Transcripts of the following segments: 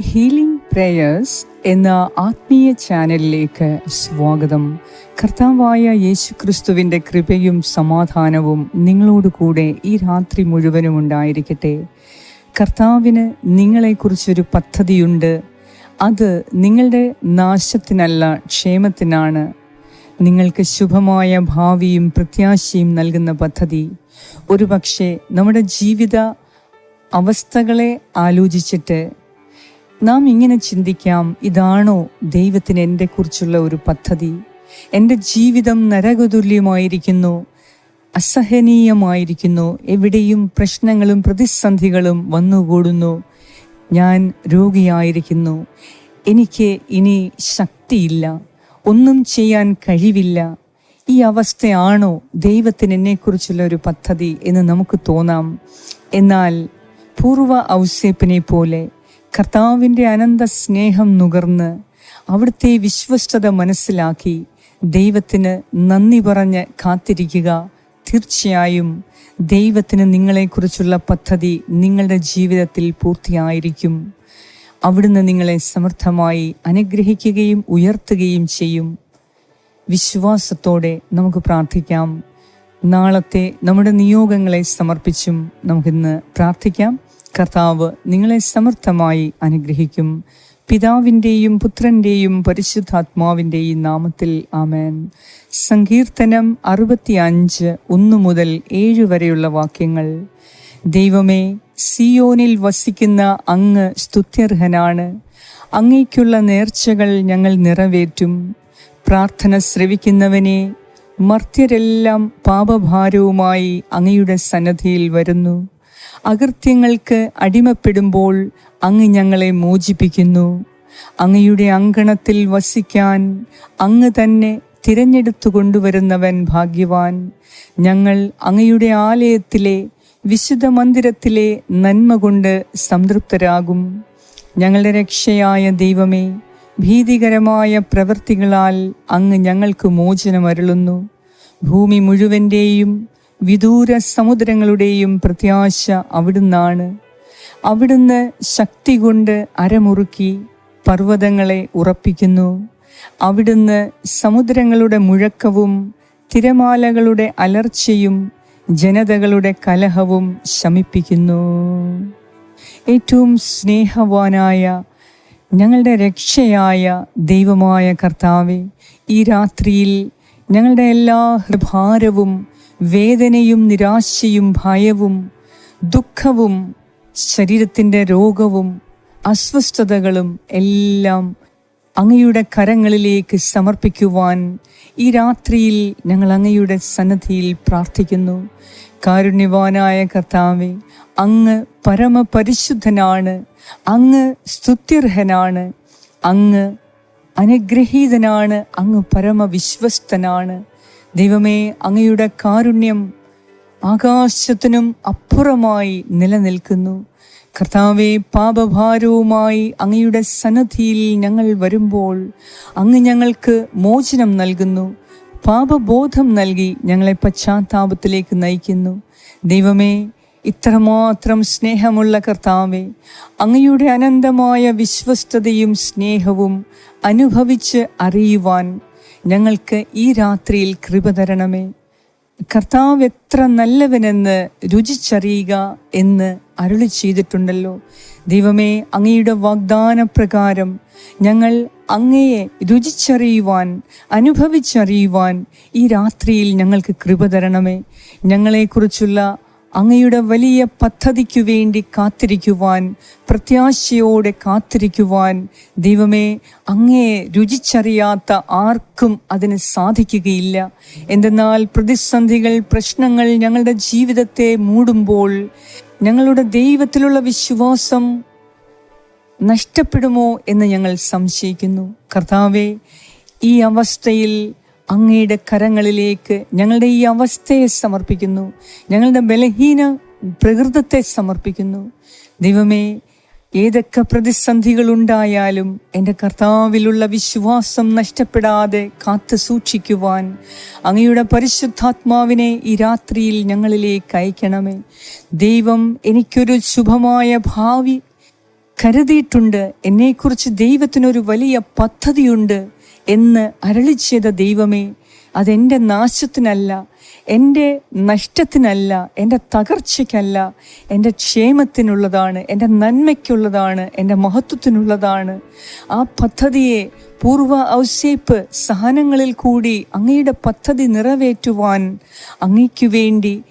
Healing prayers എന്ന ആത്മീയ ചാനലിലേക്ക് സ്വാഗതം. കർത്താവായ യേശു ക്രിസ്തുവിന്റെ കൃപയും സമാധാനവും നിങ്ങളോട് കൂടെ ഈ രാത്രി മുഴുവനും ഉണ്ടായിരിക്കട്ടെ. കർത്താവിന് നിങ്ങളെക്കുറിച്ചൊരു പദ്ധതിയുണ്ട്. അത് നിങ്ങളുടെ നാശത്തിനല്ല ക്ഷേമത്തിനാണ്. നിങ്ങൾക്ക് ശുഭമായ ഭാവിയും പ്രത്യാശയും നൽകുന്ന പദ്ധതി. ഒരുപക്ഷെ നമ്മുടെ ജീവിത അവസ്ഥകളെ ആലോചിച്ചിട്ട് നാം ഇങ്ങനെ ചിന്തിക്കാം ഇതാണോ ദൈവത്തിന് എന്റെ കുറിച്ചുള്ള ഒരു പദ്ധതി? എന്റെ ജീവിതം നരകതുല്യമായിരിക്കുന്നു അസഹനീയമായിരിക്കുന്നു എവിടെയും പ്രശ്നങ്ങളും പ്രതിസന്ധികളും വന്നുകൂടുന്നു. ഞാൻ രോഗിയായിരിക്കുന്നു. എനിക്ക് ഇനി ശക്തിയില്ല ഒന്നും ചെയ്യാൻ കഴിവില്ല. ഈ അവസ്ഥയാണോ ദൈവത്തിന് എന്നെക്കുറിച്ചുള്ള ഒരു പദ്ധതി എന്ന് നമുക്ക് തോന്നാം. എന്നാൽ പൂർവ ഔസേപ്പിനെ പോലെ കർത്താവിന്റെ അനന്ത സ്നേഹം നുകർന്ന് അവിടുത്തെ വിശ്വസ്തത മനസ്സിലാക്കി ദൈവത്തിന് നന്ദി പറഞ്ഞ് കാത്തിരിക്കുക. തീർച്ചയായും ദൈവത്തിന് നിങ്ങളെക്കുറിച്ചുള്ള പദ്ധതി നിങ്ങളുടെ ജീവിതത്തിൽ പൂർത്തിയായിരിക്കും. അവിടുന്ന് നിങ്ങളെ സമർത്ഥമായി അനുഗ്രഹിക്കുകയും ഉയർത്തുകയും ചെയ്യും. വിശ്വാസത്തോടെ നമുക്ക് പ്രാർത്ഥിക്കാം. നാളത്തെ നമ്മുടെ നിയോഗങ്ങളെ സമർപ്പിച്ചും നമുക്കിന്ന് പ്രാർത്ഥിക്കാം. കർത്താവ് നിങ്ങളെ സമർത്ഥമായി അനുഗ്രഹിക്കും. പിതാവിന്റെയും പുത്രന്റെയും പരിശുദ്ധാത്മാവിന്റെയും നാമത്തിൽ ആമേൻ. സങ്കീർത്തനം അറുപത്തി അഞ്ച് ഒന്ന് മുതൽ ഏഴ് വരെയുള്ള വാക്യങ്ങൾ. ദൈവമേ സിയോനിൽ വസിക്കുന്ന അങ്ങ് സ്തുത്യർഹനാണ്. അങ്ങേക്കുള്ള നേർച്ചകൾ ഞങ്ങൾ നിറവേറ്റും. പ്രാർത്ഥന ശ്രവിക്കുന്നവനെ മർത്യരെല്ലാം പാപഭാരവുമായി അങ്ങയുടെ സന്നദ്ധിയിൽ വരുന്നു. അകൃത്യങ്ങൾക്ക് അടിമപ്പെടുമ്പോൾ അങ്ങ് ഞങ്ങളെ മോചിപ്പിക്കുന്നു. അങ്ങയുടെ അങ്കണത്തിൽ വസിക്കാൻ അങ്ങ് തന്നെ തിരഞ്ഞെടുത്തു കൊണ്ടുവരുന്നവൻ ഭാഗ്യവാൻ. ഞങ്ങൾ അങ്ങയുടെ ആലയത്തിലെ വിശുദ്ധ മന്ദിരത്തിലെ നന്മ കൊണ്ട് സംതൃപ്തരാകും. ഞങ്ങളുടെ രക്ഷയായ ദൈവമേ ഭീതികരമായ പ്രവൃത്തികളാൽ അങ്ങ് ഞങ്ങൾക്ക് മോചനമരുളുന്നു. ഭൂമി മുഴുവന്റെയും വിദൂര സമുദ്രങ്ങളുടെയും പ്രത്യാശ അവിടുന്നാണ്. അവിടുന്ന് ശക്തി കൊണ്ട് അരമുറുക്കി പർവതങ്ങളെ ഉറപ്പിക്കുന്നു. അവിടുന്ന് സമുദ്രങ്ങളുടെ മുഴക്കവും തിരമാലകളുടെ അലർച്ചയും ജനതകളുടെ കലഹവും ശമിപ്പിക്കുന്നു. ഏറ്റവും സ്നേഹവാനായ ഞങ്ങളുടെ രക്ഷയായ ദൈവമായ കർത്താവെ ഈ രാത്രിയിൽ ഞങ്ങളുടെ എല്ലാ ഭാരവും വേദനയും നിരാശയും ഭയവും ദുഃഖവും ശരീരത്തിന്റെ രോഗവും അസ്വസ്ഥതകളും എല്ലാം അങ്ങയുടെ കരങ്ങളിലേക്ക് സമർപ്പിക്കുവാൻ ഈ രാത്രിയിൽ ഞങ്ങൾ അങ്ങയുടെ സന്നദ്ധിയിൽ പ്രാർത്ഥിക്കുന്നു. കാരുണ്യവാനായ കർത്താവെ അങ്ങ് പരമപരിശുദ്ധനാണ് അങ്ങ് സ്തുത്യർഹനാണ് അങ്ങ് അനുഗ്രഹീതനാണ് അങ്ങ് പരമവിശ്വസ്തനാണ്. ദൈവമേ അങ്ങയുടെ കാരുണ്യം ആകാശത്തിനും അപ്പുറമായി നിലനിൽക്കുന്നു. കർത്താവെ പാപഭാരവുമായി അങ്ങയുടെ സന്നദ്ധിയിൽ ഞങ്ങൾ വരുമ്പോൾ അങ്ങ് ഞങ്ങൾക്ക് മോചനം നൽകുന്നു. പാപബോധം നൽകി ഞങ്ങളെ പശ്ചാത്താപത്തിലേക്ക് നയിക്കുന്നു. ദൈവമേ ഇത്രമാത്രം സ്നേഹമുള്ള കർത്താവെ അങ്ങയുടെ അനന്തമായ വിശ്വസ്തതയും സ്നേഹവും അനുഭവിച്ച് അറിയുവാൻ ഞങ്ങൾക്ക് ഈ രാത്രിയിൽ കൃപ തരണമേ. കർത്താവ് എത്ര നല്ലവനെന്ന് രുചിച്ചറിയുക എന്ന് അരുളി ചെയ്തിട്ടുണ്ടല്ലോ. ദൈവമേ അങ്ങയുടെ വാഗ്ദാന പ്രകാരം ഞങ്ങൾ അങ്ങയെ രുചിച്ചറിയുവാൻ അനുഭവിച്ചറിയുവാൻ ഈ രാത്രിയിൽ ഞങ്ങൾക്ക് കൃപ തരണമേ. ഞങ്ങളെക്കുറിച്ചുള്ള അങ്ങയുടെ വലിയ പദ്ധതിക്കു വേണ്ടി കാത്തിരിക്കുവാൻ പ്രത്യാശയോടെ കാത്തിരിക്കുവാൻ ദൈവമേ അങ്ങയെ രുചിച്ചറിയാത്ത ആർക്കും അതിന് സാധിക്കുകയില്ല. എന്തെന്നാൽ പ്രതിസന്ധികൾ പ്രശ്നങ്ങൾ ഞങ്ങളുടെ ജീവിതത്തെ മൂടുമ്പോൾ ഞങ്ങളുടെ ദൈവത്തിലുള്ള വിശ്വാസം നഷ്ടപ്പെടുമോ എന്ന് ഞങ്ങൾ സംശയിക്കുന്നു. കർത്താവെ ഈ അവസ്ഥയിൽ അങ്ങയുടെ കരങ്ങളിലേക്ക് ഞങ്ങളുടെ ഈ അവസ്ഥയെ സമർപ്പിക്കുന്നു. ഞങ്ങളുടെ ബലഹീന പ്രകൃതത്തെ സമർപ്പിക്കുന്നു. ദൈവമേ ഏതൊക്കെ പ്രതിസന്ധികൾ ഉണ്ടായാലും എന്റെ കർത്താവിലുള്ള വിശ്വാസം നഷ്ടപ്പെടാതെ കാത്തു സൂക്ഷിക്കുവാൻ അങ്ങയുടെ പരിശുദ്ധാത്മാവിനെ ഈ രാത്രിയിൽ ഞങ്ങളിലേക്ക് അയക്കണമേ. ദൈവം എനിക്കൊരു ശുഭമായ ഭാവി കരുതിയിട്ടുണ്ട്. എന്നെക്കുറിച്ച് ദൈവത്തിനൊരു വലിയ പദ്ധതിയുണ്ട്. എന്ന് അരളി ചെയ്ത ദൈവമേ അതെന്റെ നാശത്തിനല്ല എന്റെ നഷ്ടത്തിനല്ല എന്റെ തകർച്ചയ്ക്കല്ല എന്റെ ക്ഷേമത്തിനുള്ളതാണ് എന്റെ നന്മയ്ക്കുള്ളതാണ് എന്റെ മഹത്വത്തിനുള്ളതാണ്. ആ പദ്ധതിയെ പൂർവ ഔസേപ്പ് സഹനങ്ങളിൽ കൂടി അങ്ങയുടെ പദ്ധതി നിറവേറ്റുവാൻ അങ്ങയ്ക്കു വേണ്ടി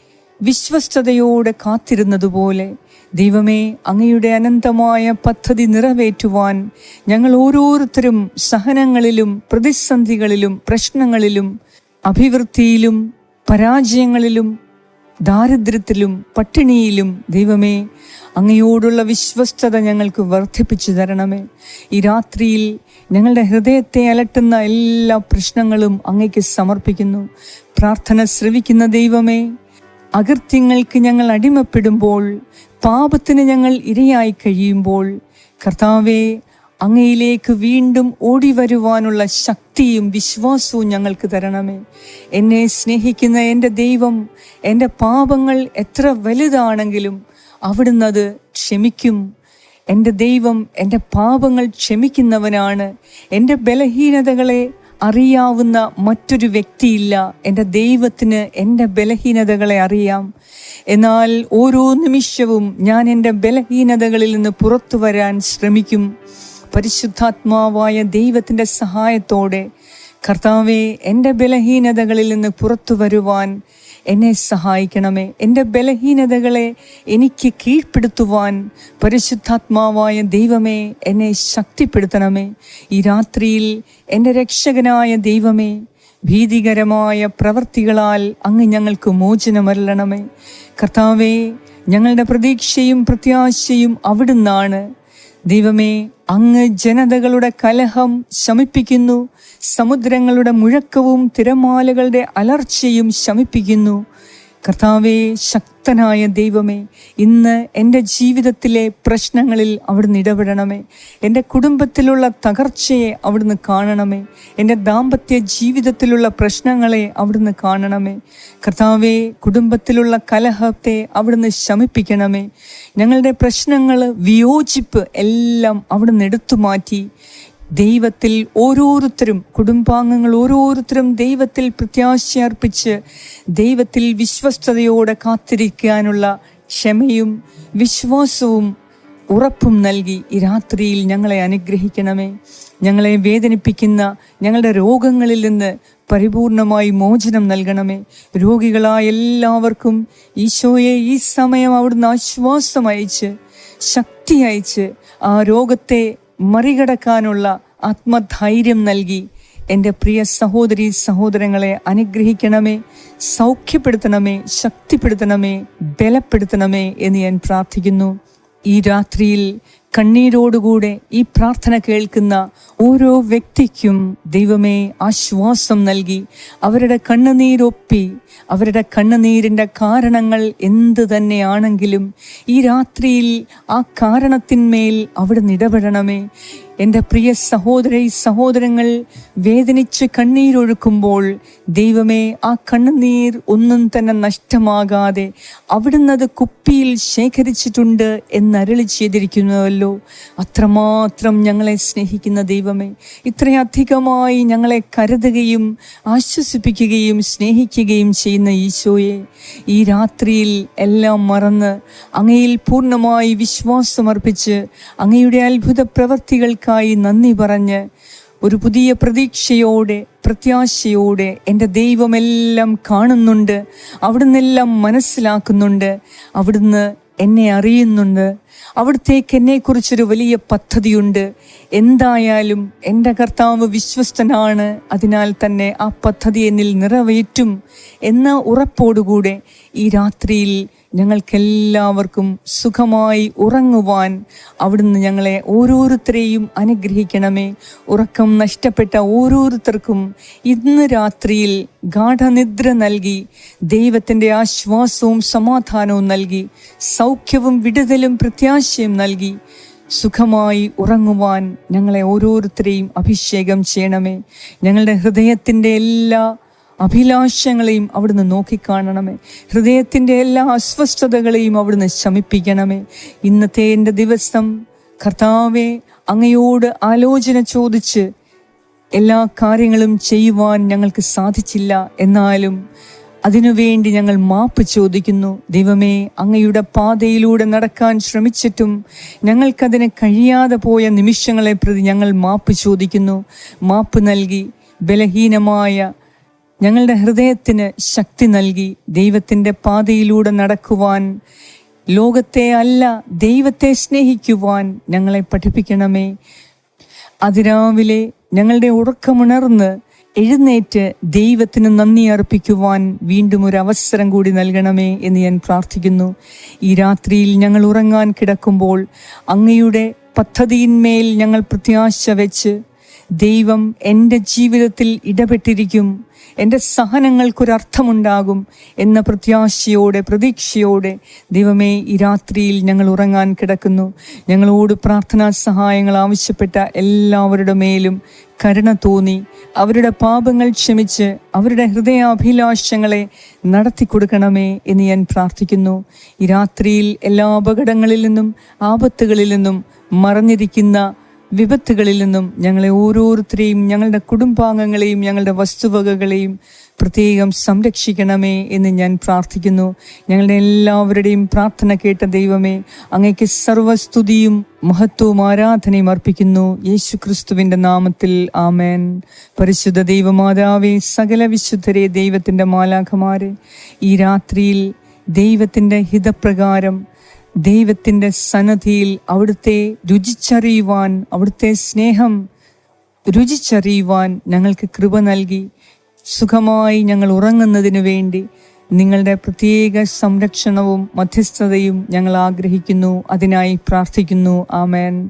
വിശ്വസ്തയോടെ കാത്തിരുന്നതുപോലെ ദൈവമേ അങ്ങയുടെ അനന്തമായ പദ്ധതി നിറവേറ്റുവാൻ ഞങ്ങൾ ഓരോരുത്തരും സഹനങ്ങളിലും പ്രതിസന്ധികളിലും പ്രശ്നങ്ങളിലും അഭിവൃദ്ധിയിലും പരാജയങ്ങളിലും ദാരിദ്ര്യത്തിലും പട്ടിണിയിലും ദൈവമേ അങ്ങയോടുള്ള വിശ്വസ്തത ഞങ്ങൾക്ക് വർദ്ധിപ്പിച്ചു തരണമേ. ഈ രാത്രിയിൽ ഞങ്ങളുടെ ഹൃദയത്തെ അലട്ടുന്ന എല്ലാ പ്രശ്നങ്ങളും അങ്ങയ്ക്ക് സമർപ്പിക്കുന്നു. പ്രാർത്ഥന ശ്രവിക്കുന്ന ദൈവമേ അകൃത്യങ്ങൾക്ക് ഞങ്ങൾ അടിമപ്പെടുമ്പോൾ പാപത്തിന് ഞങ്ങൾ ഇരയായി കഴിയുമ്പോൾ കർത്താവെ അങ്ങയിലേക്ക് വീണ്ടും ഓടി വരുവാനുള്ള ശക്തിയും വിശ്വാസവും ഞങ്ങൾക്ക് തരണമേ. എന്നെ സ്നേഹിക്കുന്ന എന്റെ ദൈവം എന്റെ പാപങ്ങൾ എത്ര വലുതാണെങ്കിലും അവിടുന്ന് അത് ക്ഷമിക്കും. എന്റെ ദൈവം എന്റെ പാപങ്ങൾ ക്ഷമിക്കുന്നവനാണ്. എന്റെ ബലഹീനതകളെ അറിയാവുന്ന മറ്റൊരു വ്യക്തിയില്ല. എന്റെ ദൈവത്തിന് എന്റെ ബലഹീനതകളെ അറിയാം. എന്നാൽ ഓരോ നിമിഷവും ഞാൻ എന്റെ ബലഹീനതകളിൽ നിന്ന് പുറത്തു വരാൻ ശ്രമിക്കും. പരിശുദ്ധാത്മാവായ ദൈവത്തിന്റെ സഹായത്തോടെ കർത്താവെ എന്റെ ബലഹീനതകളിൽ നിന്ന് പുറത്തു വരുവാൻ എന്നെ സഹായിക്കണമേ. എന്റെ ബലഹീനതകളെ എനിക്ക് കീഴ്പ്പെടുത്തുവാൻ പരിശുദ്ധാത്മാവായ ദൈവമേ എന്നെ ശക്തിപ്പെടുത്തണമേ. ഈ രാത്രിയിൽ എന്റെ രക്ഷകനായ ദൈവമേ ഭീതികരമായ പ്രവൃത്തികളാൽ അങ്ങ് ഞങ്ങൾക്ക് മോചനമരളണമേ. കർത്താവേ ഞങ്ങളുടെ പ്രതീക്ഷയും പ്രത്യാശയും അവിടുന്നാണ്. ദൈവമേ അങ്ങ് ജനതകളുടെ കലഹം ശമിപ്പിക്കുന്നു സമുദ്രങ്ങളുടെ മുഴക്കവും തിരമാലകളുടെ അലർച്ചയും ശമിപ്പിക്കുന്നു. കർത്താവെ ശക്തനായ ദൈവമേ ഇന്ന് എന്റെ ജീവിതത്തിലെ പ്രശ്നങ്ങളിൽ അവിടുന്ന് ഇടപെടണമേ. എന്റെ കുടുംബത്തിലുള്ള തകർച്ചയെ അവിടുന്ന് കാണണമേ. എന്റെ ദാമ്പത്യ ജീവിതത്തിലുള്ള പ്രശ്നങ്ങളെ അവിടുന്ന് കാണണമേ. കർത്താവെ കുടുംബത്തിലുള്ള കലഹത്തെ അവിടുന്ന് ശമിപ്പിക്കണമേ. ഞങ്ങളുടെ പ്രശ്നങ്ങൾ വിയോജിപ്പ് എല്ലാം അവിടുന്ന് എടുത്തു മാറ്റി ദൈവത്തിൽ ഓരോരുത്തരും കുടുംബാംഗങ്ങൾ ഓരോരുത്തരും ദൈവത്തിൽ പ്രത്യാശ അർപ്പിച്ച് ദൈവത്തിൽ വിശ്വസ്തയോടെ കാത്തിരിക്കാനുള്ള ക്ഷമയും വിശ്വാസവും ഉറപ്പും നൽകി ഈ രാത്രിയിൽ ഞങ്ങളെ അനുഗ്രഹിക്കണമേ. ഞങ്ങളെ വേദനിപ്പിക്കുന്ന ഞങ്ങളുടെ രോഗങ്ങളിൽ നിന്ന് പരിപൂർണമായി മോചനം നൽകണമേ. രോഗികളായ എല്ലാവർക്കും ഈശോയെ ഈ സമയം അവിടുന്ന് ആശ്വാസം അയച്ച് ശക്തി അയച്ച് ആ രോഗത്തെ മറികടക്കാനുള്ള ആത്മധൈര്യം നൽകി. എന്റെ പ്രിയ സഹോദരി സഹോദരങ്ങളെ അനുഗ്രഹിക്കണമേ സൗഖ്യപ്പെടുത്തണമേ ശക്തിപ്പെടുത്തണമേ ബലപ്പെടുത്തണമേ എന്ന് ഞാൻ പ്രാർത്ഥിക്കുന്നു. ഈ രാത്രിയിൽ കണ്ണീരോടുകൂടെ ഈ പ്രാർത്ഥന കേൾക്കുന്ന ഓരോ വ്യക്തിക്കും ദൈവമേ ആശ്വാസം നൽകി. അവരുടെ കണ്ണുനീരൊപ്പി അവരുടെ കണ്ണുനീരിന്റെ കാരണങ്ങൾ എന്ത് തന്നെയാണെങ്കിലും ഈ രാത്രിയിൽ ആ കാരണത്തിന്മേൽ അവിടെ ഇടപെടണമേ. എന്റെ പ്രിയ സഹോദര സഹോദരങ്ങൾ വേദനിച്ച് കണ്ണീരൊഴുക്കുമ്പോൾ ദൈവമേ ആ കണ്ണുനീർ ഒന്നും തന്നെ നഷ്ടമാകാതെ അവിടുന്ന് അത് കുപ്പിയിൽ ശേഖരിച്ചിട്ടുണ്ട് എന്നരളി ചെയ്തിരിക്കുന്നുവല്ലോ. അത്രമാത്രം ഞങ്ങളെ സ്നേഹിക്കുന്ന ദൈവമേ ഇത്രയധികമായി ഞങ്ങളെ കരുതുകയും ആശ്വസിപ്പിക്കുകയും സ്നേഹിക്കുകയും ചെയ്യുന്ന ഈശോയെ ഈ രാത്രിയിൽ എല്ലാം മറന്ന് അങ്ങയിൽ പൂർണമായി വിശ്വാസമർപ്പിച്ച് അങ്ങയുടെ അത്ഭുത പ്രവർത്തികൾക്കായി നന്ദി പറഞ്ഞ് ഒരു പുതിയ പ്രതീക്ഷയോടെ പ്രത്യാശയോടെ എന്റെ ദൈവമെല്ലാം കാണുന്നുണ്ട് അവിടുന്നെല്ലാം മനസ്സിലാക്കുന്നുണ്ട് അവിടുന്ന് എന്നെ അറിയുന്നുണ്ട് അവിടത്തേക്ക് എന്നെക്കുറിച്ചൊരു വലിയ പദ്ധതിയുണ്ട്. എന്തായാലും എന്റെ കർത്താവ് വിശ്വസ്തനാണ് അതിനാൽ തന്നെ ആ പദ്ധതി എന്നിൽ നിറവേറ്റും എന്ന ഉറപ്പോടുകൂടെ ഈ രാത്രിയിൽ ഞങ്ങൾക്കെല്ലാവർക്കും സുഖമായി ഉറങ്ങുവാൻ അവിടുന്ന് ഞങ്ങളെ ഓരോരുത്തരെയും അനുഗ്രഹിക്കണമേ. ഉറക്കം നഷ്ടപ്പെട്ട ഓരോരുത്തർക്കും ഇന്ന് രാത്രിയിൽ ഗാഠനിദ്ര നൽകി ദൈവത്തിന്റെ ആശ്വാസവും സമാധാനവും നൽകി സൗഖ്യവും വിടുതലും പ്രത്യാശയും നൽകി സുഖമായി ഉറങ്ങുവാൻ ഞങ്ങളെ ഓരോരുത്തരെയും അഭിഷേകം ചെയ്യണമേ. ഞങ്ങളുടെ ഹൃദയത്തിന്റെ എല്ലാ അഭിലാഷങ്ങളെയും അവിടുന്ന് നോക്കിക്കാണണമേ. ഹൃദയത്തിന്റെ എല്ലാ അസ്വസ്ഥതകളെയും അവിടുന്ന് ശമിപ്പിക്കണമേ. ഇന്നത്തെ എന്റെ ദിവസം കർത്താവെ അങ്ങയോട് ആലോചന ചോദിച്ച് എല്ലാ കാര്യങ്ങളും ചെയ്യുവാൻ ഞങ്ങൾക്ക് സാധിച്ചില്ല. എന്നാലും അതിനുവേണ്ടി ഞങ്ങൾ മാപ്പ് ചോദിക്കുന്നു. ദൈവമേ അങ്ങയുടെ പാതയിലൂടെ നടക്കാൻ ശ്രമിച്ചിട്ടും ഞങ്ങൾക്കതിന് കഴിയാതെ പോയ നിമിഷങ്ങളെ പ്രതി ഞങ്ങൾ മാപ്പ് ചോദിക്കുന്നു. മാപ്പ് നൽകി ബലഹീനമായ ഞങ്ങളുടെ ഹൃദയത്തിന് ശക്തി നൽകി ദൈവത്തിന്റെ പാതയിലൂടെ നടക്കുവാൻ ലോകത്തെ അല്ല ദൈവത്തെ സ്നേഹിക്കുവാൻ ഞങ്ങളെ പഠിപ്പിക്കണമേ. അതിരാവിലെ ഞങ്ങളുടെ ഉറക്കമുണർന്ന് എഴുന്നേറ്റ് ദൈവത്തിന് നന്ദി അർപ്പിക്കുവാൻ വീണ്ടും ഒരു അവസരം കൂടി നൽകണമേ എന്ന് ഞാൻ പ്രാർത്ഥിക്കുന്നു. ഈ രാത്രിയിൽ ഞങ്ങൾ ഉറങ്ങാൻ കിടക്കുമ്പോൾ അങ്ങയുടെ പദ്ധതിയിന്മേൽ ഞങ്ങൾ പ്രത്യാശ വെച്ച് ദൈവം എന്റെ ജീവിതത്തിൽ ഇടപെട്ടിരിക്കും. എന്റെ സഹനങ്ങൾക്കൊരർത്ഥമുണ്ടാകും എന്ന പ്രത്യാശയോടെ പ്രതീക്ഷയോടെ ദൈവമേ ഈ രാത്രിയിൽ ഞങ്ങൾ ഉറങ്ങാൻ കിടക്കുന്നു. ഞങ്ങളോട് പ്രാർത്ഥനാ സഹായങ്ങൾ ആവശ്യപ്പെട്ട എല്ലാവരുടെ മേലും കരുണ തോന്നി. അവരുടെ പാപങ്ങൾ ക്ഷമിച്ച് അവരുടെ ഹൃദയാഭിലാഷങ്ങളെ നടത്തി കൊടുക്കണമേ എന്ന് ഞാൻ പ്രാർത്ഥിക്കുന്നു. ഈ രാത്രിയിൽ എല്ലാ അപകടങ്ങളിൽ നിന്നും ആപത്തുകളിൽ നിന്നും മറഞ്ഞിരിക്കുന്ന വിപത്തുകളിൽ നിന്നും ഞങ്ങളെ ഓരോരുത്തരെയും ഞങ്ങളുടെ കുടുംബാംഗങ്ങളെയും ഞങ്ങളുടെ വസ്തുവകകളെയും പ്രത്യേകം സംരക്ഷിക്കണമേ എന്ന് ഞാൻ പ്രാർത്ഥിക്കുന്നു. ഞങ്ങളുടെ എല്ലാവരുടെയും പ്രാർത്ഥന കേട്ട ദൈവമേ അങ്ങയ്ക്ക് സർവസ്തുതിയും മഹത്വവും ആരാധനയും അർപ്പിക്കുന്നു. യേശു ക്രിസ്തുവിന്റെ നാമത്തിൽ ആമേൻ. പരിശുദ്ധ ദൈവമാതാവേ സകല വിശുദ്ധരെ ദൈവത്തിന്റെ മാലാഖമാരെ ഈ രാത്രിയിൽ ദൈവത്തിന്റെ ഹിതപ്രകാരം ദൈവത്തിന്റെ സന്നദ്ധിയിൽ അവിടുത്തെ രുചിച്ചറിയുവാൻ അവിടുത്തെ സ്നേഹം രുചിച്ചറിയുവാൻ ഞങ്ങൾക്ക് കൃപ നൽകി. സുഖമായി ഞങ്ങൾ ഉറങ്ങുന്നതിന് വേണ്ടി നിങ്ങളുടെ പ്രത്യേക സംരക്ഷണവും മധ്യസ്ഥതയും ഞങ്ങൾ ആഗ്രഹിക്കുന്നു. അതിനായി പ്രാർത്ഥിക്കുന്നു. ആമേൻ.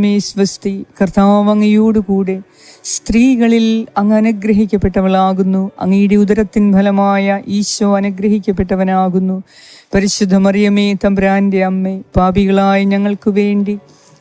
മറിയമേ സ്വസ്തി കർത്താവ് അങ്ങയോടുകൂടെ സ്ത്രീകളിൽ അങ്ങ് അനുഗ്രഹിക്കപ്പെട്ടവളാകുന്നു. അങ്ങയുടെ ഉദരത്തിൻ ഫലമായ ഈശോ അനുഗ്രഹിക്കപ്പെട്ടവനാകുന്നു. പരിശുദ്ധ മറിയമേ തമ്പ്രാന്റെ അമ്മേ പാപികളായ ഞങ്ങൾക്ക് വേണ്ടി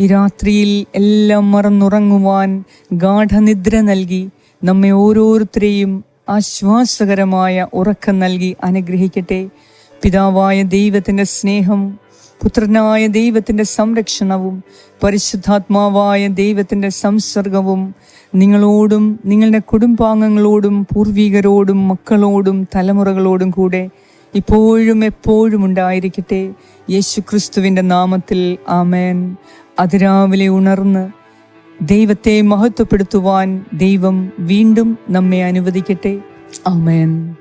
ഈ രാത്രിയിൽ എല്ലാം മറന്നുറങ്ങുവാൻ ഗാഠനിദ്ര നൽകി നമ്മെ ഓരോരുത്തരെയും ആശ്വാസകരമായ ഉറക്കം നൽകി അനുഗ്രഹിക്കട്ടെ. പിതാവായ ദൈവത്തിന്റെ സ്നേഹം പുത്രനായ ദൈവത്തിന്റെ സംരക്ഷണവും പരിശുദ്ധാത്മാവായ ദൈവത്തിന്റെ സംസർഗവും നിങ്ങളോടും നിങ്ങളുടെ കുടുംബാംഗങ്ങളോടും പൂർവികരോടും മക്കളോടും തലമുറകളോടും കൂടെ ഇപ്പോഴും എപ്പോഴും ഉണ്ടായിരിക്കട്ടെ. യേശു ക്രിസ്തുവിന്റെ നാമത്തിൽ ആമേൻ. അതിരാവിലെ ഉണർന്ന് ദൈവത്തെ മഹത്വപ്പെടുത്തുവാൻ ദൈവം വീണ്ടും നമ്മെ അനുവദിക്കട്ടെ. ആമേൻ.